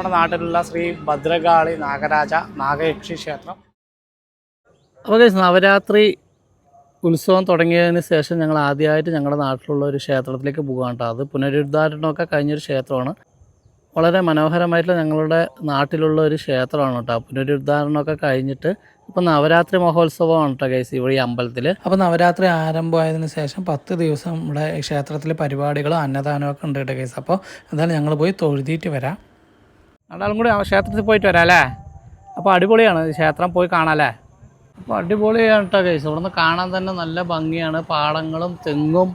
നമ്മുടെ നാട്ടിലുള്ള ശ്രീ ഭദ്രകാളി നാഗരാജ നാഗയക്ഷി ക്ഷേത്രം. അപ്പോൾ നവരാത്രി ഉത്സവം തുടങ്ങിയതിന് ശേഷം ഞങ്ങൾ ആദ്യമായിട്ട് ഞങ്ങളുടെ നാട്ടിലുള്ള ഒരു ക്ഷേത്രത്തിലേക്ക് പോകാൻ കേട്ടോ. അത് പുനരുദ്ധാരണമൊക്കെ കഴിഞ്ഞൊരു ക്ഷേത്രമാണ്. വളരെ മനോഹരമായിട്ടുള്ള ഞങ്ങളുടെ നാട്ടിലുള്ള ഒരു ക്ഷേത്രമാണ് കേട്ടോ. പുനരുദ്ധാരണമൊക്കെ കഴിഞ്ഞിട്ട് ഇപ്പോൾ നവരാത്രി മഹോത്സവമാണ് കേട്ടോ ഗൈസ് ഇവിടെ ഈ അമ്പലത്തിൽ അപ്പോൾ നവരാത്രി ആരംഭമായതിനു ശേഷം പത്ത് ദിവസം ഇവിടെ ഈ ക്ഷേത്രത്തിലെ പരിപാടികളും അന്നദാനമൊക്കെ ഉണ്ട് കേട്ടോ ഗൈസ് അപ്പോൾ എന്തായാലും ഞങ്ങൾ പോയി തൊഴുതിയിട്ട് വരാം. രണ്ടാളും കൂടി ആ ക്ഷേത്രത്തിൽ പോയിട്ട് വരാം അല്ലേ അപ്പോൾ അടിപൊളിയാണ് ക്ഷേത്രം പോയി കാണാം അല്ലേ അപ്പോൾ അടിപൊളിയാണ് കേട്ടോ കേസ് ഇവിടുന്ന് കാണാൻ തന്നെ നല്ല ഭംഗിയാണ്. പാടങ്ങളും തെങ്ങും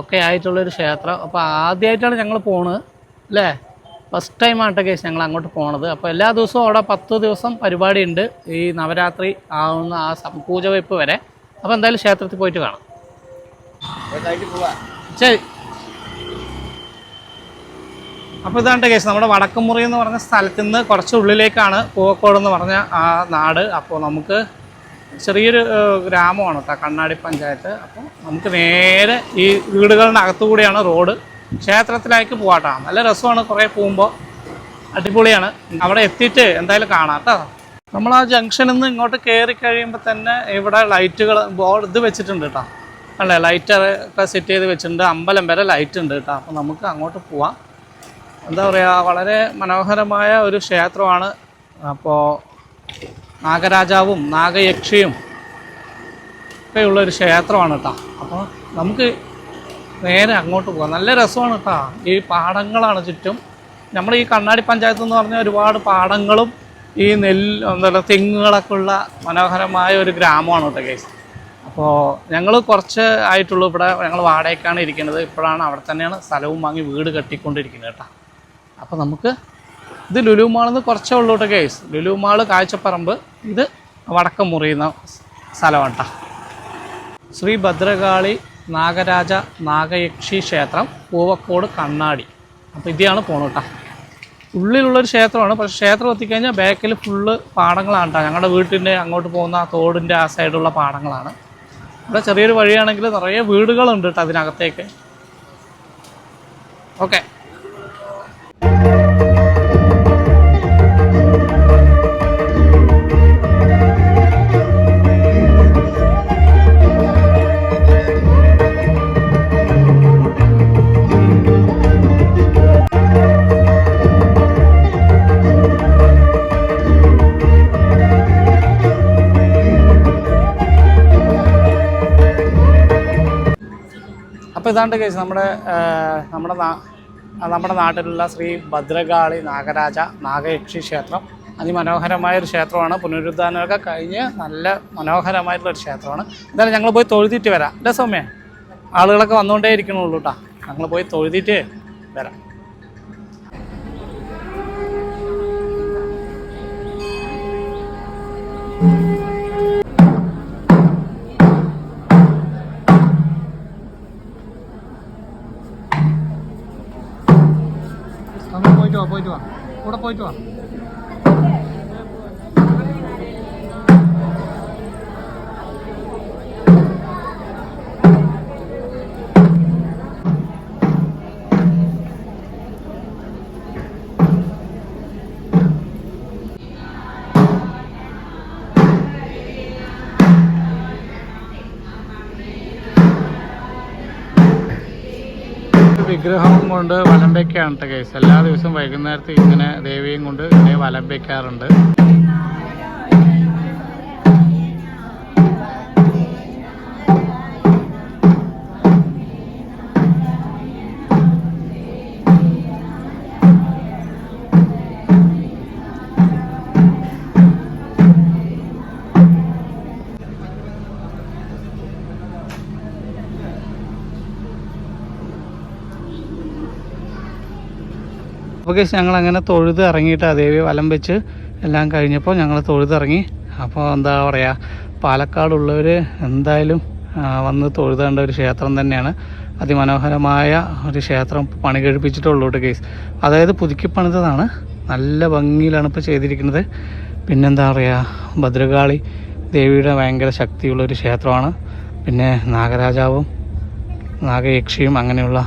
ഒക്കെ ആയിട്ടുള്ളൊരു ക്ഷേത്രം. അപ്പോൾ ആദ്യമായിട്ടാണ് ഞങ്ങൾ പോണത് അല്ലേ? ഫസ്റ്റ് ടൈമാണ് കേട്ടോ കേസ് ഞങ്ങൾ അങ്ങോട്ട് പോണത്. അപ്പോൾ എല്ലാ ദിവസവും അവിടെ പത്ത് ദിവസം പരിപാടി ഉണ്ട് ഈ നവരാത്രി ആവുന്ന ആ പൂജവെപ്പ് വരെ. അപ്പോൾ എന്തായാലും ക്ഷേത്രത്തിൽ പോയിട്ട് കാണാം. ശരി. അപ്പോൾ ഇതാണ് കേസ്. നമ്മുടെ വടക്കുമുറി എന്ന് പറഞ്ഞ സ്ഥലത്ത് നിന്ന് കുറച്ച് ഉള്ളിലേക്കാണ് പൂവക്കോട് എന്ന് പറഞ്ഞ ആ നാട്. അപ്പോൾ നമുക്ക് ചെറിയൊരു ഗ്രാമമാണ് കണ്ണാടി പഞ്ചായത്ത്. അപ്പോൾ നമുക്ക് നേരെ ഈ വീടുകളുടെ അകത്തുകൂടിയാണ് റോഡ്. ക്ഷേത്രത്തിലേക്ക് പോകാട്ടോ നല്ല രസമാണ് കുറേ പോകുമ്പോൾ അടിപൊളിയാണ്. അവിടെ എത്തിയിട്ട് എന്തായാലും കാണാം കേട്ടോ. നമ്മൾ ആ ജംഗ്ഷനിൽ നിന്ന് ഇങ്ങോട്ട് കയറി കഴിയുമ്പോൾ തന്നെ ഇവിടെ ലൈറ്റുകൾ ബോർഡ് ഇത് വെച്ചിട്ടുണ്ട് കേട്ടോ. അല്ലേ? ലൈറ്റ് ഒക്കെ സെറ്റ് ചെയ്ത് വെച്ചിട്ടുണ്ട്. അമ്പലം വരെ ലൈറ്റ് ഉണ്ട് കേട്ടോ. അപ്പോൾ നമുക്ക് അങ്ങോട്ട് പോവാം. എന്താ പറയുക വളരെ മനോഹരമായ ഒരു ക്ഷേത്രമാണ്. അപ്പോൾ നാഗരാജാവും നാഗയക്ഷിയും ഒക്കെയുള്ള ഒരു ക്ഷേത്രമാണ് കേട്ടോ അപ്പോൾ നമുക്ക് നേരെ അങ്ങോട്ട് പോകാം. നല്ല രസമാണ് കേട്ടോ ഈ പാടങ്ങളാണ് ചുറ്റും. നമ്മുടെ ഈ കണ്ണാടി പഞ്ചായത്ത് എന്ന് പറഞ്ഞാൽ ഒരുപാട് പാടങ്ങളും ഈ നെല്ല് എന്താ പറയുക തെങ്ങുകളൊക്കെ ഉള്ള മനോഹരമായ ഒരു ഗ്രാമമാണ് കേട്ടോ കേസ് അപ്പോൾ ഞങ്ങൾ കുറച്ച് ആയിട്ടുള്ളൂ ഇവിടെ. ഞങ്ങൾ വാടകയ്ക്കാണ് ഇരിക്കുന്നത്. ഇപ്പോഴാണ് അവിടെ തന്നെയാണ് സ്ഥലവും വാങ്ങി വീട് കെട്ടിക്കൊണ്ടിരിക്കുന്നത് കേട്ടോ അപ്പോൾ നമുക്ക് ഇത് ലുലു നിന്ന് കുറച്ചേ ഉള്ളൂ കേട്ടോ കേസ് ലുലു മാൾ കാഴ്ചപ്പറമ്പ്. ഇത് വടക്കം മുറിയുന്ന സ്ഥലമാണ് ശ്രീ ഭദ്രകാളി നാഗരാജ നാഗയക്ഷി ക്ഷേത്രം പൂവക്കോട് കണ്ണാടി. അപ്പോൾ ഇതാണ് പോണു ഉള്ളിലുള്ളൊരു ക്ഷേത്രമാണ്. പക്ഷേ ക്ഷേത്രം എത്തിക്കഴിഞ്ഞാൽ ബാക്കിൽ ഫുള്ള് പാടങ്ങളാണ് കേട്ടോ ഞങ്ങളുടെ വീട്ടിന്റെ അങ്ങോട്ട് പോകുന്ന തോടിന്റെ ആ സൈഡുള്ള പാടങ്ങളാണ്. ഇവിടെ ചെറിയൊരു വഴിയാണെങ്കിൽ നിറയെ വീടുകളുണ്ട് കേട്ടോ അതിനകത്തേക്ക്. ഓക്കെ അപ്പോൾ ഇതാണ്ട് കേസ് നമ്മുടെ നമ്മുടെ നമ്മുടെ നാട്ടിലുള്ള ശ്രീ ഭദ്രകാളി നാഗരാജ നാഗയക്ഷി ക്ഷേത്രം അതിമനോഹരമായ ഒരു ക്ഷേത്രമാണ്. പുനരുദ്ധാനമൊക്കെ കഴിഞ്ഞ് നല്ല മനോഹരമായിട്ടുള്ള ഒരു ക്ഷേത്രമാണ്. എന്തായാലും ഞങ്ങൾ പോയി തൊഴുതിട്ട് വരാം. അല്ലേ സൗമ്യ? ആളുകളൊക്കെ വന്നുകൊണ്ടേ ഇരിക്കണുള്ളൂ കേട്ടോ ഞങ്ങൾ പോയി തൊഴുതിട്ട് വരാം. നമ്മൾ പോയിട്ട് വാ പോയിട്ട് വാ. കൂടെ പോയിട്ട് വാ. വിഗ്രഹവും കൊണ്ട് വലം കേട്ടോ കേസ് എല്ലാ ദിവസവും വൈകുന്നേരത്ത് ഇങ്ങനെ ദേവിയും കൊണ്ട് ഇങ്ങനെ വലം വെക്കാറുണ്ട് കേസ് ഞങ്ങൾ അങ്ങനെ തൊഴുത് ഇറങ്ങിയിട്ട് ദേവി വലം വെച്ച് എല്ലാം കഴിഞ്ഞപ്പോൾ ഞങ്ങൾ തൊഴുതിറങ്ങി അപ്പോൾ എന്താ പറയുക പാലക്കാടുള്ളവർ എന്തായാലും വന്ന് തൊഴുതേണ്ട ഒരു ക്ഷേത്രം തന്നെയാണ്. അതിമനോഹരമായ ഒരു ക്ഷേത്രം പണി കഴിപ്പിച്ചിട്ടുള്ളൂ കേസ് അതായത് പുതുക്കി പണിതതാണ്. നല്ല ഭംഗിയിലാണ് ഇപ്പോൾ ചെയ്തിരിക്കുന്നത്. പിന്നെന്താ പറയുക ഭദ്രകാളി ദേവിയുടെ ഭയങ്കര ശക്തിയുള്ള ഒരു ക്ഷേത്രമാണ്. പിന്നെ നാഗരാജാവും നാഗയക്ഷിയും അങ്ങനെയുള്ള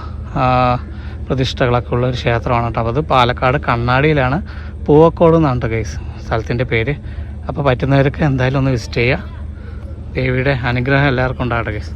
പ്രതിഷ്ഠകളൊക്കെ ഉള്ള ഒരു ക്ഷേത്രമാണ് കേട്ടോ. അത് പാലക്കാട് കണ്ണാടിയിലാണ്. പൂവക്കോട് എന്നാണ് ഗൈസ് സ്ഥലത്തിന്റെ പേര്. അപ്പോൾ പറ്റുന്നവർക്ക് എന്തായാലും ഒന്ന് വിസിറ്റ് ചെയ്യുക. ദേവിയുടെ അനുഗ്രഹം എല്ലാവർക്കും ഉണ്ടാകട്ടെ ഗൈസ്